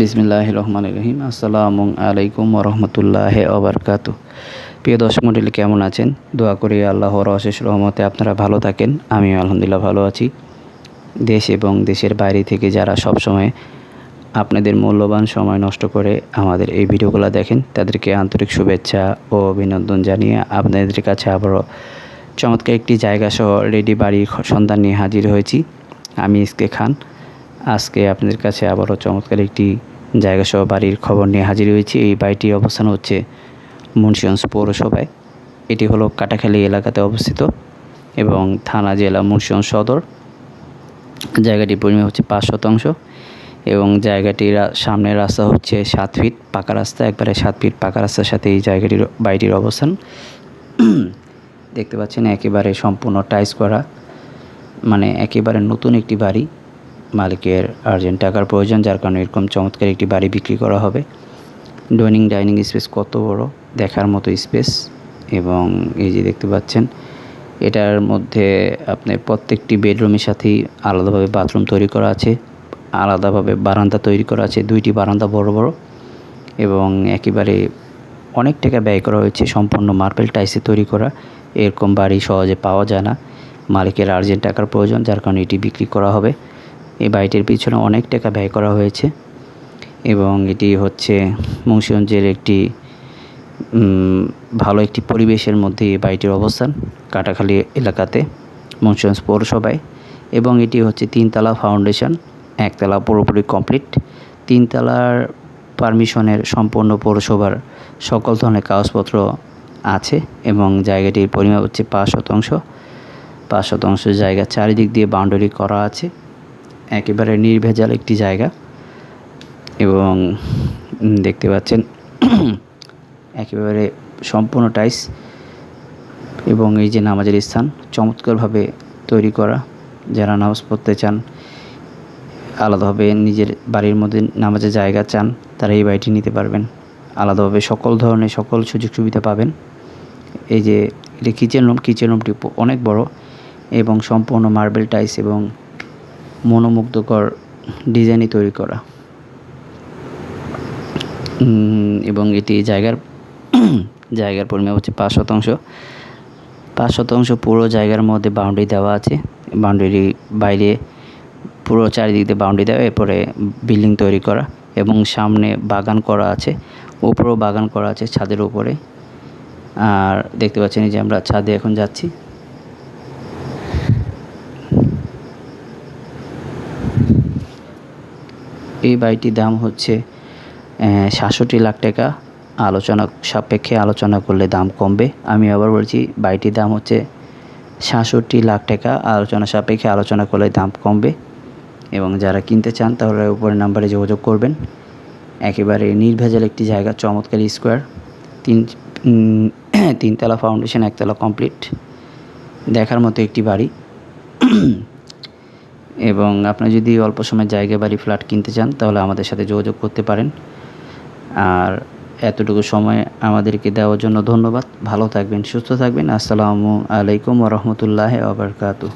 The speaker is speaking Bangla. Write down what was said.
বিসমিল্লাহ রহমান রহিম আসসালামু আলাইকুম রহমতুল্লাহ ওবরকাতু প্রিয় দর্শক মণ্ডলী, কেমন আছেন? দোয়া করি আল্লাহর অশেষ রহমতে আপনারা ভালো থাকেন। আমি আলহামদুলিল্লাহ ভালো আছি। দেশ এবং দেশের বাইরে থেকে যারা সবসময় আপনাদের মূল্যবান সময় নষ্ট করে আমাদের এই ভিডিওগুলো দেখেন, তাদেরকে আন্তরিক শুভেচ্ছা ও অভিনন্দন জানিয়ে আপনাদের কাছে আবারও চমৎকার একটি জায়গা সহ রেডি বাড়ির সন্ধান নিয়ে হাজির হয়েছি। আমি ইসকে খান। আজকে আপনাদের কাছে আবারও চমৎকার একটি জায়গা সহ বাড়ির খবর নিয়ে হাজির হয়েছি। এই বাড়িটির অবস্থান হচ্ছে মুন্সিগঞ্জ পৌরসভায়। এটি হলো কাটাখালী এলাকাতে অবস্থিত এবং থানা জেলা মুন্সিগঞ্জ সদর। জায়গাটির পরিমাণ হচ্ছে পাঁচ শতাংশ এবং জায়গাটির সামনের রাস্তা হচ্ছে সাত ফিট পাকা রাস্তা। একবারে সাত ফিট পাকা রাস্তার সাথে এই জায়গাটির বাড়িটির অবস্থান। দেখতে পাচ্ছেন একেবারে সম্পূর্ণ টাইস করা মানে একেবারে নতুন একটি বাড়ি। মালিকের আর্জেন্ট টাকার প্রয়োজন, যার কারণে এরকম চমৎকার একটি বাড়ি বিক্রি করা হবে। ডাইনিং ডাইনিং স্পেস কত বড়? দেখার মতো স্পেস। এবং এই যে দেখতে পাচ্ছেন, এটার মধ্যে আপনার প্রত্যেকটি বেডরুমের সাথেই আলাদাভাবে বাথরুম তৈরি করা আছে। আলাদাভাবে বারান্দা তৈরি করা আছে, দুইটি বারান্দা বড় বড়। এবং একেবারে অনেক টাকা ব্যয় করা হয়েছে, সম্পূর্ণ মার্বেল টাইসে তৈরি করা। এরকম বাড়ি সহজে পাওয়া যায় না। মালিকের আর্জেন্ট টাকার প্রয়োজন, যার কারণে এটি বিক্রি করা হবে। বাড়িটির পিছনে অনেক টাকা ব্যয় করা হয়েছে এবং এটি হচ্ছে মুন্সিগঞ্জের একটি ভালো একটি পরিবেশের মধ্যে এই বাড়িটির অবস্থান, কাটাখালী এলাকাতে, মুন্সিগঞ্জ পৌরসভায় এবং এটি হচ্ছে তিনতলা ফাউন্ডেশন, একতলা পুরোপুরি কমপ্লিট। তিনতলার পারমিশনের সম্পূর্ণ পৌরসভার সকল ধরনের কাগজপত্র আছে এবং জায়গাটির পরিমাপ হচ্ছে পাঁচ শতাংশ। পাঁচ শতাংশ জায়গা চারিদিক দিয়ে বাউন্ডারি করা আছে। একেবারে নির্ভেজাল একটি জায়গা। এবং দেখতে পাচ্ছেন, একেবারে সম্পূর্ণ টাইস এবং এই যে নামাজের স্থান, চমৎকারভাবে তৈরি করা। যারা নামাজ পড়তে চান, আলাদাভাবে নিজের বাড়ির মধ্যে নামাজের জায়গা চান, তারা এই বাড়িটি নিতে পারবেন। আলাদাভাবে সকল ধরনের সকল সুযোগ সুবিধা পাবেন। এই যে, এটা কিচেন রুম কিচেন রুমটি অনেক বড় এবং সম্পূর্ণ মার্বেল টাইস এবং মনোমুগ্ধকর ডিজাইনই তৈরি করা। এবং এটি জায়গার জায়গার পরিমাণ হচ্ছে পাঁচ শতাংশ। পাঁচ শতাংশ পুরো জায়গার মধ্যে বাউন্ডারি দেওয়া আছে। বাউন্ডারি বাইরে পুরো চারিদিক দিয়ে বাউন্ডারি দেওয়া, এরপরে বিল্ডিং তৈরি করা এবং সামনে বাগান করা আছে। উপরেও বাগান করা আছে ছাদের উপরে। আর দেখতে পাচ্ছেন যে আমরা ছাদে এখন যাচ্ছি। এই বাড়িটির দাম হচ্ছে সাতষট্টি লাখ টাকা। আলোচনা, সাপেক্ষে আলোচনা করলে দাম কমবে। আমি আবার বলছি, বাড়িটির দাম হচ্ছে সাতষট্টি লাখ টাকা। আলোচনা, সাপেক্ষে আলোচনা করলে দাম কমবে। এবং যারা কিনতে চান তাহলে উপরের নাম্বারে যোগাযোগ করবেন। একেবারে নির্ভেজাল একটি জায়গা, চমৎকার স্কোয়ার। তিন তিনতলা ফাউন্ডেশন, একতলা কমপ্লিট। দেখার মতো একটি বাড়ি। এবং আপনি যদি অল্প সময় জায়গা বাড়ি ফ্ল্যাট কিনতে চান, তাহলে আমাদের সাথে যোগাযোগ করতে পারেন। আর এতটুকু সময় আমাদেরকে দেওয়ার জন্য ধন্যবাদ। ভালো থাকবেন, সুস্থ থাকবেন। আসসালামু আলাইকুম রহমতুল্লাহ আবরকাতু